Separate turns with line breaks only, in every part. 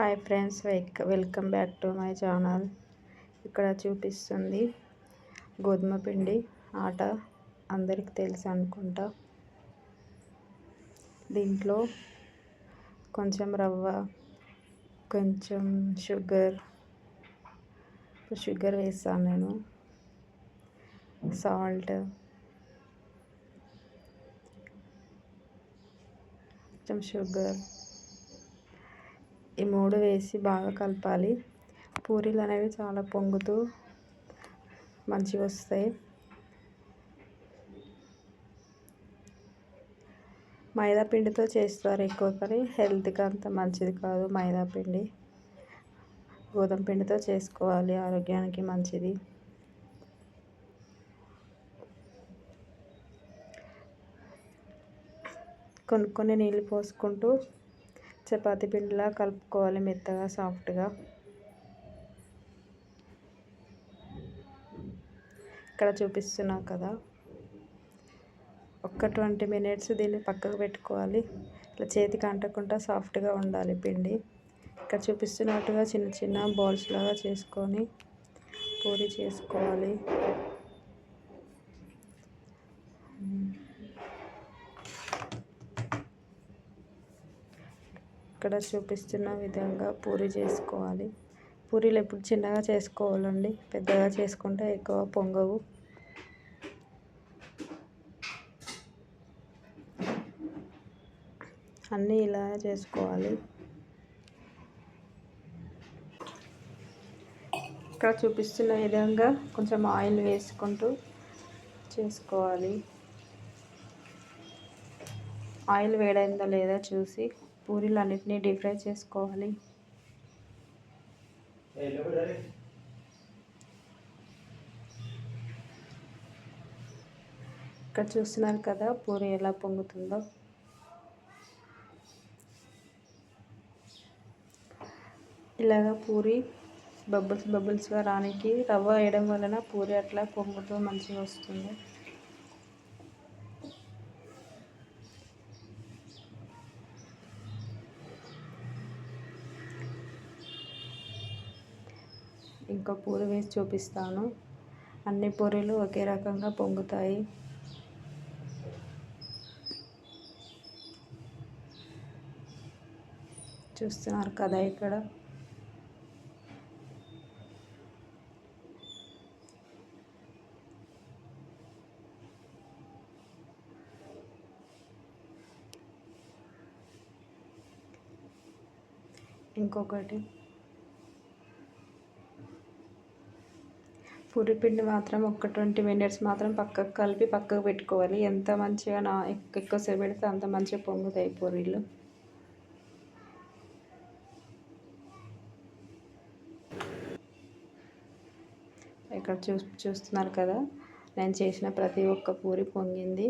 Hi friends welcome back to my channel ఇక్కడ చూపిస్తుంది గోధుమ పిండి ఆట అందరికి తెలుసు అనుకుంటా. దీంట్లో కొంచెం రవ్వ కొంచెం షుగర్ షుగర్ వేస్తాను నేను. సాల్ట్ కొంచెం షుగర్ ఈ మూడు వేసి బాగా కలపాలి. పూరీలు అనేవి చాలా పొంగుతూ మంచిగా వస్తాయి. మైదా పిండితో చేస్తారు ఎక్కువ కానీ హెల్త్కి అంత మంచిది కాదు మైదా పిండి. గోధుమ పిండితో చేసుకోవాలి ఆరోగ్యానికి మంచిది. కొన్ని కొన్ని నీళ్ళు పోసుకుంటూ చపాతి పిండిలా కలుపుకోవాలి మెత్తగా సాఫ్ట్గా. ఇక్కడ చూపిస్తున్నా కదా. ఒక్క ట్వంటీ మినిట్స్ దీన్ని పక్కకు పెట్టుకోవాలి. ఇట్లా చేతికి అంటకుండా సాఫ్ట్గా ఉండాలి పిండి. ఇక్కడ చూపిస్తున్నట్టుగా చిన్న చిన్న బాల్స్ లాగా చేసుకొని పూరి చేసుకోవాలి. ఇక్కడ చూపిస్తున్న విధంగా పూరి చేసుకోవాలి. పూరీలు ఎప్పుడు చిన్నగా చేసుకోవాలండి. పెద్దగా చేసుకుంటే ఎక్కువ పొంగవు. అన్నీ ఇలా చేసుకోవాలి. ఇక్కడ చూపిస్తున్న విధంగా కొంచెం ఆయిల్ వేసుకుంటూ చేసుకోవాలి. ఆయిల్ వేడైందో లేదా చూసి పూరీలు అన్నిటినీ డీప్ ఫ్రై చేసుకోవాలి. ఇక్కడ చూస్తున్నారు కదా పూరి ఎలా పొంగుతుందో. ఇలాగా పూరి బబుల్స్ బబుల్స్గా రానికి రవ్వ వేయడం వలన పూరి అట్లా పొంగుతూ మంచిగా వస్తుంది. ఇంకా పూరి వేసి చూపిస్తాను. అన్ని పూరీలు ఒకే రకంగా పొంగుతాయి. చూస్తున్నారు కదా ఇక్కడ. ఇంకొకటి. పూరి పిండి మాత్రం ఒక ట్వంటీ మినిట్స్ మాత్రం పక్కకు కలిపి పక్కకు పెట్టుకోవాలి. ఎంత మంచిగా నా ఎక్కువసేపు పెడితే అంత మంచిగా పొంగుతాయి పూరీలు. ఇక్కడ చూ చూస్తున్నారు కదా నేను చేసిన ప్రతి ఒక్క పూరి పొంగింది.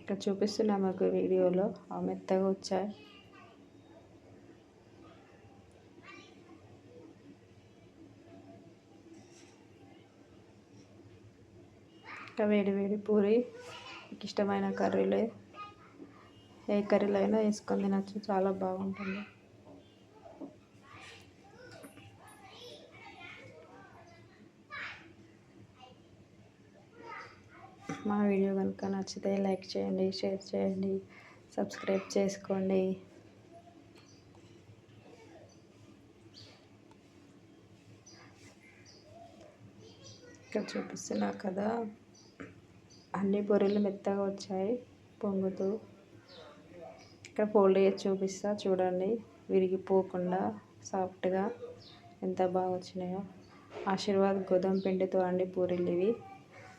ఇక్కడ చూపిస్తున్నాము మాకు వీడియోలో. ఆ మెత్తగా వచ్చాయి. ఇంకా వేడి వేడి పూరి మీకు ఇష్టమైన కర్రీలే. ఏ కర్రీలో అయినా వేసుకొని తినచ్చు చాలా బాగుంటుంది. మా వీడియో కనుక నచ్చితే లైక్ చేయండి షేర్ చేయండి సబ్స్క్రైబ్ చేసుకోండి. ఇక్కడ చూపిస్తున్నా కదా. అన్ని బొర్రెలు మెత్తగా వచ్చాయి పొంగుతూ. ఇక్కడ ఫోల్డ్ చేసి చూపిస్తా చూడండి. విరిగిపోకుండా సాఫ్ట్గా ఎంత బాగా వచ్చినాయో. ఆశీర్వాద్ గోధుమ పిండితో అండి పూరీలు ఇవి.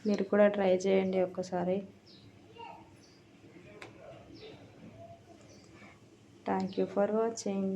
మీరు కూడా ట్రై చేయండి ఒక్కసారి. Thank you for watching